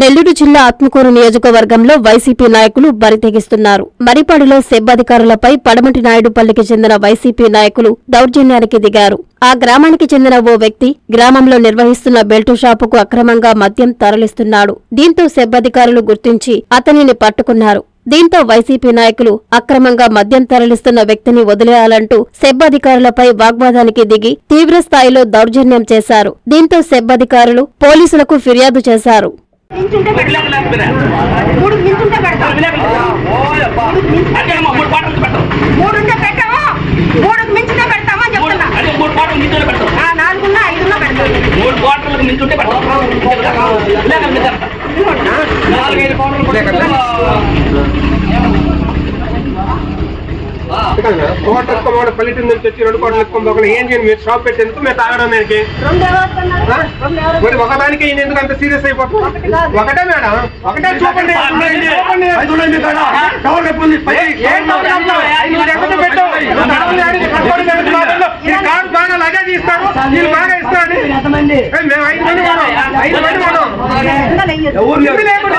నెల్లూరు జిల్లా ఆత్మకూరు నియోజకవర్గంలో వైసీపీ నాయకులు బరితెగిస్తున్నారు. మరిపాడులో సెబ్ అధికారులపై పడమటి నాయుడుపల్లికి చెందిన వైసీపీ నాయకులు దౌర్జన్యానికి దిగారు. ఆ గ్రామానికి చెందిన ఓ వ్యక్తి గ్రామంలో నిర్వహిస్తున్న బెల్టు షాపుకు అక్రమంగా మద్యం తరలిస్తున్నాడు. దీంతో సెబ్ అధికారులు గుర్తించి అతనిని పట్టుకున్నారు. దీంతో వైసీపీ నాయకులు అక్రమంగా మద్యం తరలిస్తున్న వ్యక్తిని వదిలేయాలంటూ సెబ్ అధికారులపై వాగ్వాదానికి దిగి తీవ్ర స్థాయిలో దౌర్జన్యం చేశారు. దీంతో సెబ్ అధికారులు పోలీసులకు ఫిర్యాదు చేశారు. పెడతాం. మూడు నించుంటే పెడతాం. మూడుంటే పెట్టాము మూడు మించితే పెడతామని చెప్తున్నా. ఆ, నాలుగున్నా ఐదున్నా పెడతాం. మూడు క్వార్టర్లకు మించుంటే నాలుగైదు కోట ఎత్తుకోమోడ పల్లెటూరు నుంచి వచ్చి రెండు కోటలు ఎత్తుకోబోకుండా ఏం చేయండి మీరు షాప్ పెట్టేందుకు మేము తాగడం దానికి? ఎవరు ఎవరు? మరి ఒకదానికి ఈయన ఎందుకు అంత సీరియస్ అయిపోతుంది ఒకటి మేడం. ఒకటే చూపండి. వీళ్ళు బాగా మేము ఐదు మంది ఐదు మంది. ఇది లేకుండా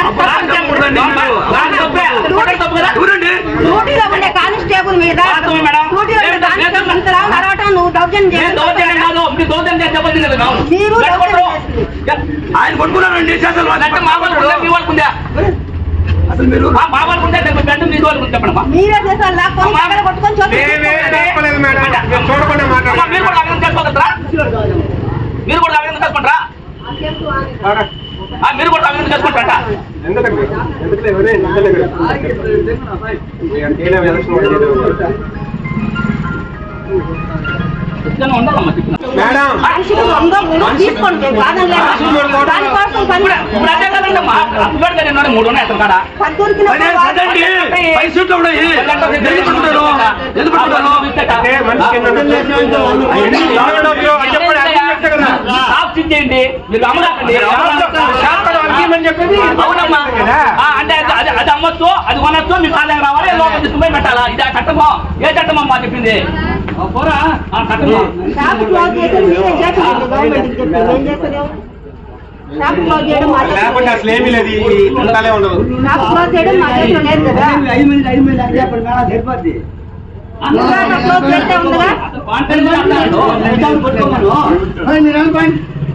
డ్యూటీలో ఉండే కానిస్టేబుల్ మీద. డ్యూటీలో ఉండే కానిస్టేబుల్ అంత రావు నడవటం నువ్వు దౌర్జన్యం నేను దౌర్జన్యం చేస్తున్నావు. కాదు, మీరు. ఆయన మా వాళ్ళకు ఉందా, చెప్పండి, మీ వాళ్ళకు చెప్పండి. మీరే లాక్కొని. దగ్గర కొట్టుకొని చూడకుండా మీరు కూడా అభినందన చేసుకోగలరా మీరు కూడా అభినందన చేసుకుంటారా ఆ, మీరు కూడా అభినందన చేసుకుంటారా ఎందుకండి ఎందుకు లేవనే ఎందుకు లేవు ఎలక్షన్ కూడా చేయలేదు. ఖచ్చితంగా ఉండాలమ్మా చెప్పిన. మేడం చెప్పండి, మీరు అమ్మకండి అర్థమని చెప్పేది? అవునమ్మా. అంటే అది- అది అది అమ్మొచ్చు అది కొనొచ్చు మీ కాళ్ళకి రావాలి లోపల తీసుకుపోయి పెట్టాలా? ఇది ఆ చట్టమో? ఏ చట్టం అమ్మా చెప్పింది ఆ, పోరా. ఆ చట్టమో? షాప్ క్లోజ్ చేసేది మీరే ఏం చేస్తారు లేదు. అసలు ఏమీ లేదు. ఉండాలే ఉండదు.